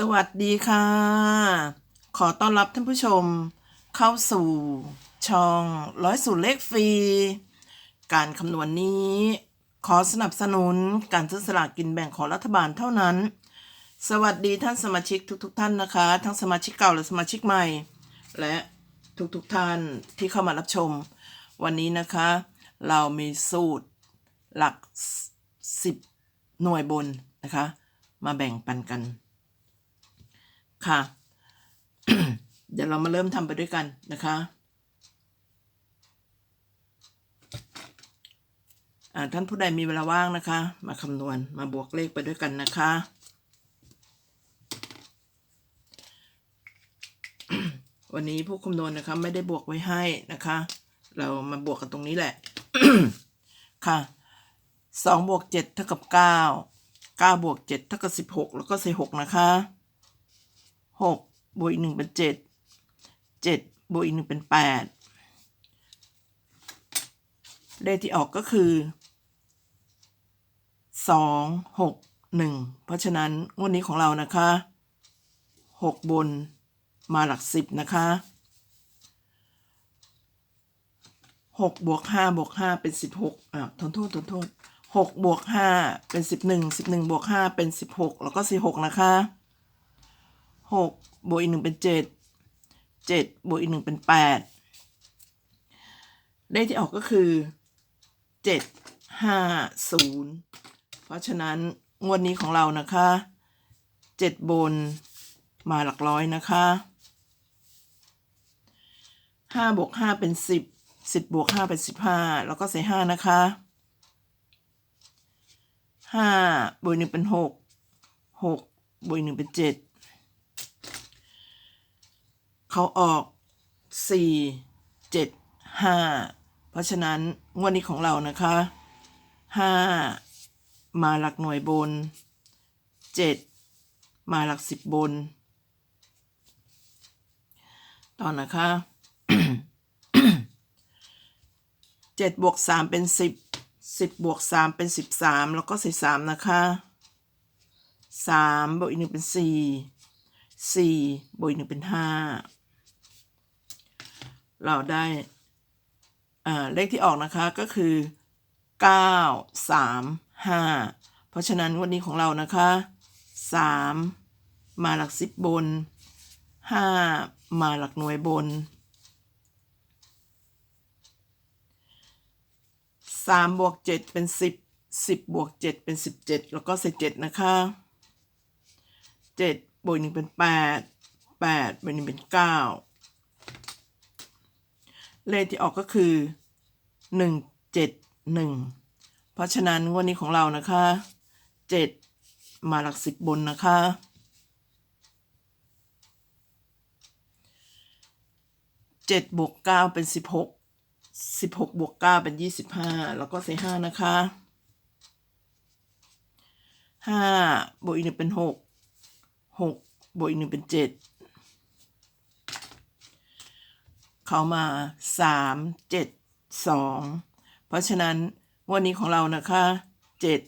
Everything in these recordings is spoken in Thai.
สวัสดีค่ะ ขอต้อนรับท่านผู้ชมเข้าสู่ช่องร้อยสูตรเลขฟรี การคำนวณนี้ ขอสนับสนุนการซื้อสลากกินแบ่งของรัฐบาลเท่านั้น สวัสดีท่านสมาชิกทุกๆท่านนะคะ ทั้งสมาชิกเก่าและสมาชิกใหม่ และทุกๆท่านที่เข้ามารับชม วันนี้นะคะ เรามีสูตรหลักสิบหน่วยบนนะคะ มาแบ่งปันกัน ค่ะ เดี๋ยวเรามาเริ่มทำไปด้วยกันนะคะท่านผู้ใดมีเวลาว่างนะคะ มาคำนวณมาบวกเลขไปด้วยกันนะคะ วันนี้ผู้คำนวณนะคะ ไม่ได้บวกไว้ให้นะคะ เรามาบวกกันตรงนี้แหละ ค่ะสองบวกเจ็ดเท่ากับเก้าเก้าบวกเจ็ดเท่ากับสิบหกแล้วก็ใส่หกนะคะ หกบวกอีกหนึ่งเป็นเจ็ดเจ็ดบวกอีกหนึ่งเป็นแปดเลขที่ออกก็คือสองหกหนึ่งเพราะฉะนั้นงวดนี้ของเรานะคะหกบนมาหลักสิบนะคะหกบวกห้าบวกห้าเป็นสิบหกอ่าทนโทษทนโทษหกบวกห้าเป็นสิบหนึ่งสิบหนึ่งบวกห้าเป็นสิบหกแล้วก็สี่หกนะคะ หกบวกอีกหนึ่งเป็นเจ็ดเจ็ดบวกอีกหนึ่งเป็นแปดเลขที่ออกก็คือเจ็ดห้าศูนย์เพราะฉะนั้นงวดนี้ของเรานะคะเจ็ดบนมาหลักร้อยนะคะห้าบวกห้าเป็นสิบสิบบวกห้าเป็นสิบห้าแล้วก็ใส่ห้านะคะห้าบวกหนึ่งเป็นหกหกบวกหนึ่งเป็นเจ็ด เขาออกสี่เพราะฉะนั้นงวดนี้ของเรานะคะห้ามาหลักหน่วยบนเจ็ดมาหลักสิบบน ต่อนะคะเจ็ดบวกสามเป็นสิบสิบบวกสามเป็นสิบสามแล้วก็ใส่สามนะคะสามบวกอีกหนึ่งเป็นสี่สี่บวกอีกหนึ่งเป็นห้า เราได้เลขที่ออกนะคะก็คือเก้าสามห้าเพราะฉะนั้นวันนี้ของเรานะคะสามมาหลักสิบบนห้ามาหลักหน่วยบนสามบวกเจ็ดเป็นสิบสิบบวกเจ็ดเป็นสิบเจ็ดแล้วก็ใส่เจ็ดนะคะเจ็ดบวกหนึ่งเป็นแปดแปดบวกหนึ่งเป็นเก้า เลขที่ออกก็คือหนึ่งเจ็ดหนึ่งเพราะฉะนั้นวันนี้ของเรานะคะเจ็ดมาหลักสิบบนนะคะเจ็ดบวกเก้าเป็นสิบหกสิบหกบวกเก้าเป็นยี่สิบห้าแล้วก็เศษานะคะห้าบวกอีกหนึ่งเป็นหกบวกอีกหนึ่งเป็นเจ็ด เขามาสามเจ็ดสองเพราะฉะนั้นวันนี้ของเรานะคะเจ็ด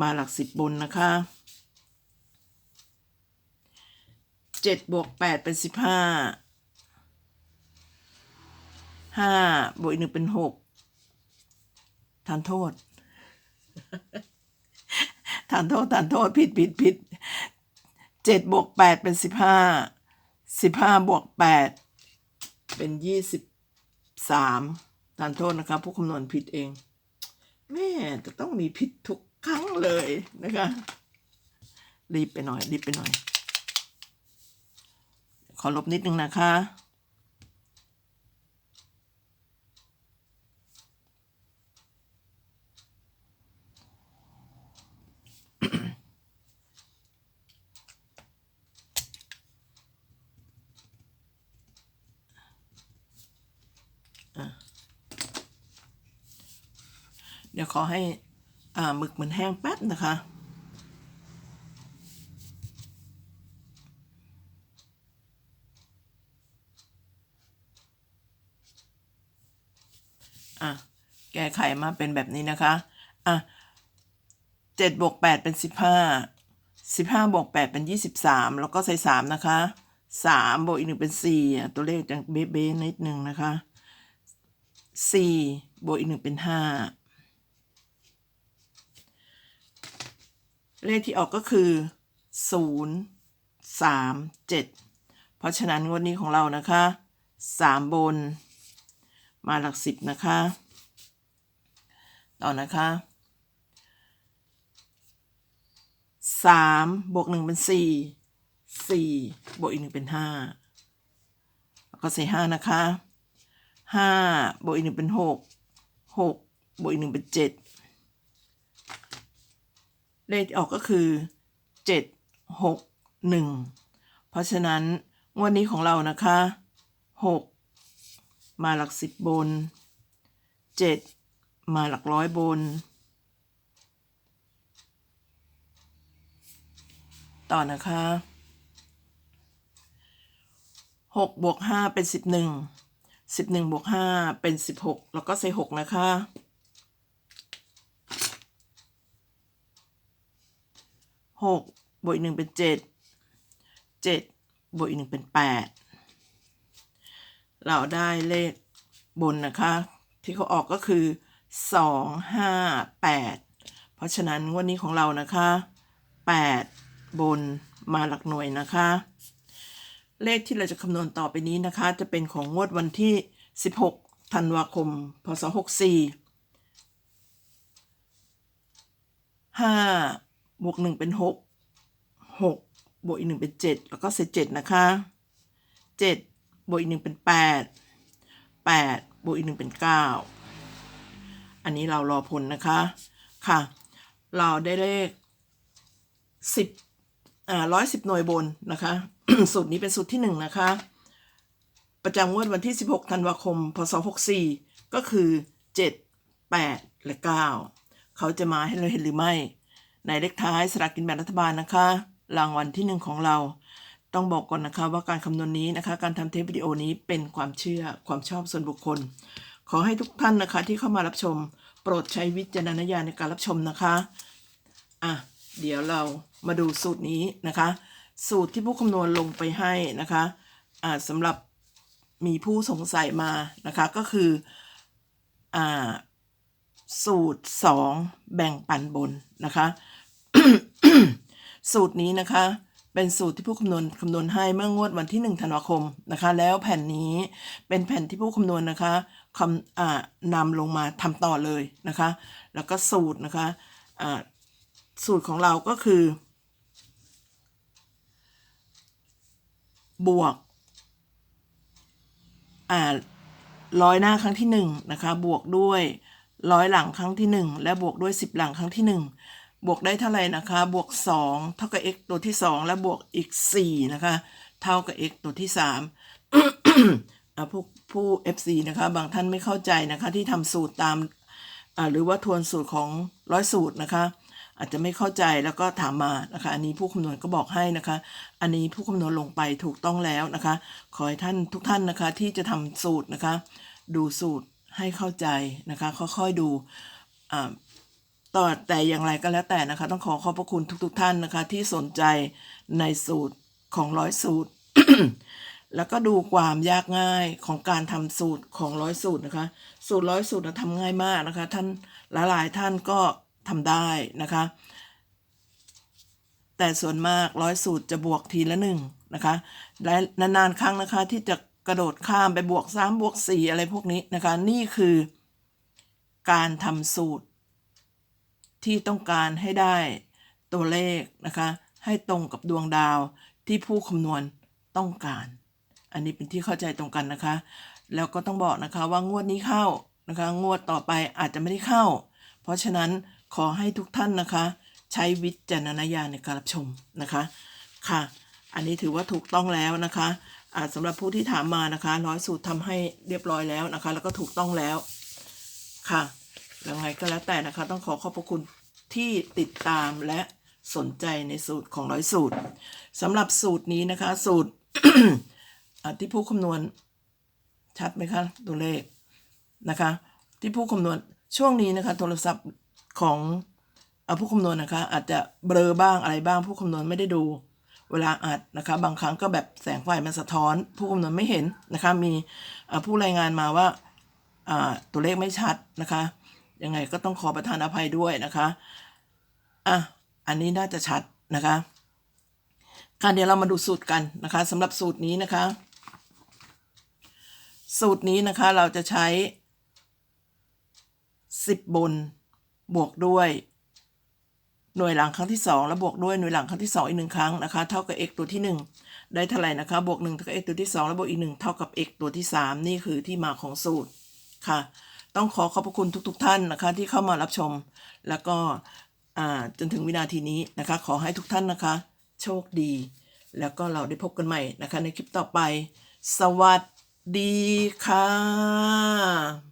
มาหลักสิบบนนะคะเจ็ดบวกแปดเป็นสิบห้าห้าบวกอีกหนึ่งเป็นหกทานโทษ ทานโทษ ทานโทษ ผิดผิดผิดเจ็ดบวกแปดเป็นสิบห้าสิบห้าบวกแปด เป็นยี่สิบสามทานโทษนะคะผู้คำนวณผิดเอง แม่จะต้องมีผิดทุกครั้งเลยนะคะ รีบไปหน่อย รีบไปหน่อย ขอลบนิดนึงนะคะ ดี๋ยวขอให้อ่าหมึกมันแห้งแป๊บนะคะ อะ แก้ไขมาเป็นแบบนี้นะคะ อะเจ็ดบวกแปดเป็นสิบห้าสิบห้าบวกแปดเป็นยี่สิบสามแล้วก็ใส่สามนะคะสามบวกอีกหนึ่งเป็นสี่อะตัวเลขจะเบ๊ะๆนิดนึงนะคะสี่บวกอีกหนึ่งเป็นห้า เลขที่ออกก็คือศูนย์สามเจ็ดเพราะฉะนั้นงวดนี้ของเรานะคะสามบน มาหลักสิบนะคะ ต่อนะคะสามบวกหนึ่งเป็นสี่สี่บวกอีกหนึ่งเป็นห้าแล้วก็ใส่ห้านะคะห้าบวกอีกหนึ่งเป็นหกหกบวกอีกหนึ่งเป็นเจ็ด เลขออกก็คือเจ็ดหกหนึ่งเพราะฉะนั้นงวดนี้ของเรานะคะหกมาหลักสิบบนเจ็ดมาหลักร้อยบน ต่อนะคะหกบวกห้าเป็นสิบหนึ่งสิบหนึ่งบวกห้าเป็นสิบหกแล้วก็ใส่หกนะคะ หกบวกอีกหนึ่งเป็นเจ็ดเจ็ดบวกอีกหนึ่งเป็นแปดเราได้เลขบนนะคะ ที่เขาออกก็คือสองห้าแปดเพราะฉะนั้นงวดนี้ของเรานะคะแปดบนมาหลักหน่วยนะคะ เลขที่เราจะคำนวณต่อไปนี้นะคะ จะเป็นของงวดวันที่ 16 ธันวาคม พศ 64 5 บวก1เป็น6 6บวกอีก1เป็น7แล้วก็เศษ7นะคะ7บวกอีก1เป็น8 8บวกอีก1เป็น9อันนี้เรารอผลนะคะค่ะ เราได้เลข10อ่า110หน่วยบนนะคะสูตรนี้เป็นสูตรที่หนึ่งนะคะ ประจำงวดวันที่16ธันวาคมพศ64ก็คือ7 8แปดและ9เขาจะมาให้เราเห็นหรือไม่ ในเลขท้ายสลากกินแบ่งรัฐบาลนะคะรางวัลที่หนึ่งของเรา ต้องบอกก่อนนะคะว่าการคำนวณนี้นะคะ การทำเทปวิดีโอนี้เป็นความเชื่อความชอบส่วนบุคคล ขอให้ทุกท่านนะคะที่เข้ามารับชม โปรดใช้วิจารณญาณในการรับชมนะคะอะเดี๋ยวเรามาดูสูตรนี้นะคะ สูตรที่ผู้คำนวณลงไปให้นะคะอ่าสำหรับมีผู้สงสัยมานะคะก็คืออ่าสูตร 2 แบ่งปันบนนะคะ สูตรนี้นะคะ เป็นสูตรที่ผู้คำนวณคำนวณให้เมื่องวดวันที่ 1 ธันวาคมนะคะ แล้วแผ่นนี้เป็นแผ่นที่ผู้คำนวณนะคะคำอ่านำลงมาทำต่อเลยนะคะ แล้วก็สูตรนะคะอ่าสูตรของเราก็คือ บวกอ่าร้อยหน้าครั้งที่หนึ่งนะคะ บวกด้วยร้อยหลังครั้งที่หนึ่งและบวกด้วยสิบหลังครั้งที่หนึ่ง บวกได้เท่าไหร่นะคะ บวกสองเท่ากับ x ตัวที่สองและบวกอีกสี่นะคะ เท่ากับ x ตัวที่สามผู้ผู้ FC นะคะ บางท่านไม่เข้าใจนะคะ ที่ทำสูตรตาม หรือว่าทวนสูตรของร้อยสูตรนะคะ อาจจะไม่เข้าใจแล้วก็ถามมานะคะ อันนี้ผู้คำนวณก็บอกให้นะคะ อันนี้ผู้คำนวณลงไปถูกต้องแล้วนะคะ ขอให้ท่านทุกท่านนะคะที่จะทำสูตรนะคะ ดูสูตรให้เข้าใจนะคะ ค่อยๆดู ต่อแต่อย่างไรก็แล้วแต่นะคะ ต้องขอขอบพระคุณทุก ๆ ท่านนะคะ ที่สนใจในสูตรของร้อยสูตร แล้วก็ดูความยากง่ายของการทำสูตรของร้อยสูตรนะคะ สูตรร้อยสูตรนะทำง่ายมากนะคะ ท่านหลายๆท่านก็ทำได้นะคะ แต่ส่วนมากร้อยสูตรจะบวกทีละหนึ่งนะคะและนานๆครั้งนะคะที่จะกระโดดข้ามไปบวกสามบวกสี่อะไรพวกนี้นะคะ นี่คือการทำสูตร ที่ต้องการให้ได้ตัวเลขนะคะ ให้ตรงกับดวงดาวที่ผู้คำนวณต้องการ อันนี้เป็นที่เข้าใจตรงกันนะคะ แล้วก็ต้องบอกนะคะว่างวดนี้เข้านะคะ งวดต่อไปอาจจะไม่ได้เข้า เพราะฉะนั้นขอให้ทุกท่านนะคะ ใช้วิจารณญาณในการรับชมนะคะค่ะ อันนี้ถือว่าถูกต้องแล้วนะคะอ่าสำหรับผู้ที่ถามมานะคะ ร้อยสูตรทำให้เรียบร้อยแล้วนะคะ แล้วก็ถูกต้องแล้วค่ะ ยังไงก็แล้วแต่นะคะ ต้องขอขอบพระคุณที่ติดตามและสนใจในสูตรของร้อยสูตรสำหรับสูตรนี้นะคะ สูตรอ่าที่ผู้คำนวณชัดไหมคะตัวเลขนะคะ ที่ผู้คำนวณช่วงนี้นะคะ โทรศัพท์ของอผู้คำนวณนะคะ อาจจะเบลอบ้างอะไรบ้าง ผู้คำนวณไม่ได้ดูเวลาอัดนะคะ บางครั้งก็แบบแสงไฟมันสะท้อน ผู้คำนวณไม่เห็นนะคะ มีผู้รายงานมาว่าตัวเลขไม่ชัดนะคะ ยังไงก็ต้องขอประทานอภัยด้วยนะคะอะอันนี้น่าจะชัดนะคะค่ะเดี๋ยวเรามาดูสูตรกันนะคะสำหรับสูตรนี้นะคะ สูตรนี้นะคะเราจะใช้ 10 บนบวกด้วย หน่วยหลังครั้งที่ 2 แล้วบวกด้วยหน่วยหลังครั้งที่ 2 อีกหนึ่งครั้งนะคะ เท่ากับ x ตัวที่ 1 ได้เท่าไหร่นะคะ บวก1เท่ากับ x ตัวที่ 2 แล้วบวกอีก 1 เท่ากับ x ตัวที่ 3 นี่คือที่มาของสูตรค่ะ ต้องขอขอบพระคุณทุก ๆ ท่านนะคะ ที่เข้ามารับชม แล้วก็จนถึงวินาทีนี้นะคะ ขอให้ทุกท่านนะคะ โชคดี แล้วก็เราได้พบกันใหม่นะคะ ในคลิปต่อไป สวัสดีค่ะ